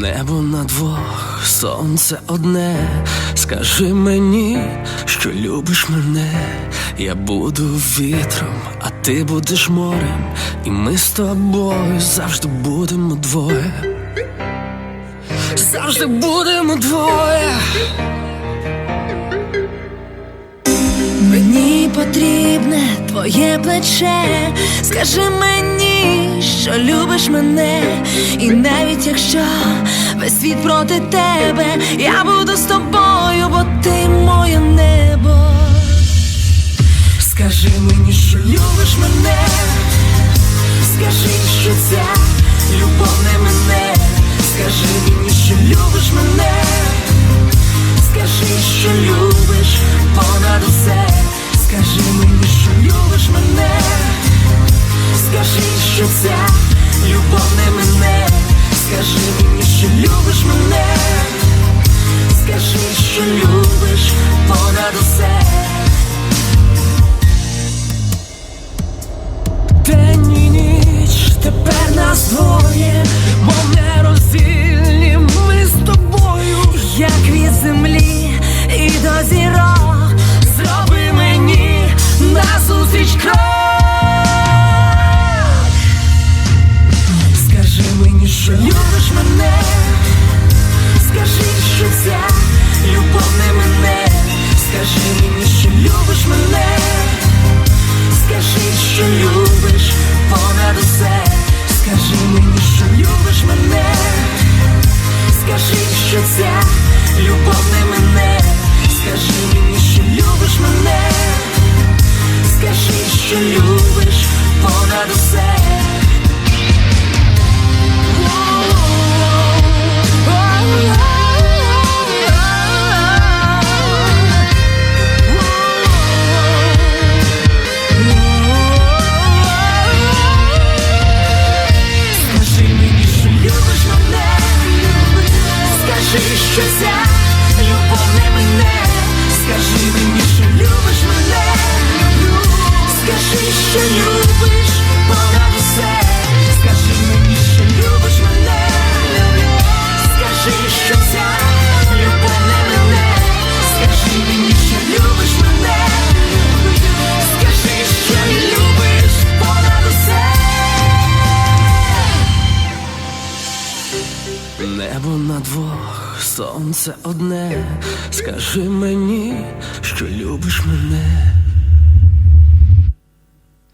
Небо на двох, сонце одне. Скажи мені, що любиш мене. Я буду вітром, а ти будеш морем, і ми з тобою завжди будемо двоє. Завжди будемо двоє. Твоє плече, скажи мені, що любиш мене, і навіть якщо весь світ проти тебе, я буду з тобою, бо ти моє небо. Скажи мені, що любиш мене, що любов не мене, скажи мені, що любиш мене, скажи, що любиш любов не мене, скажи що любиш мене, скажи, що любиш понад усе. Скажи скажи мені, що любиш мене, скажи, що любиш Небо на двох, сонце одне. Скажи мені, що любиш мене.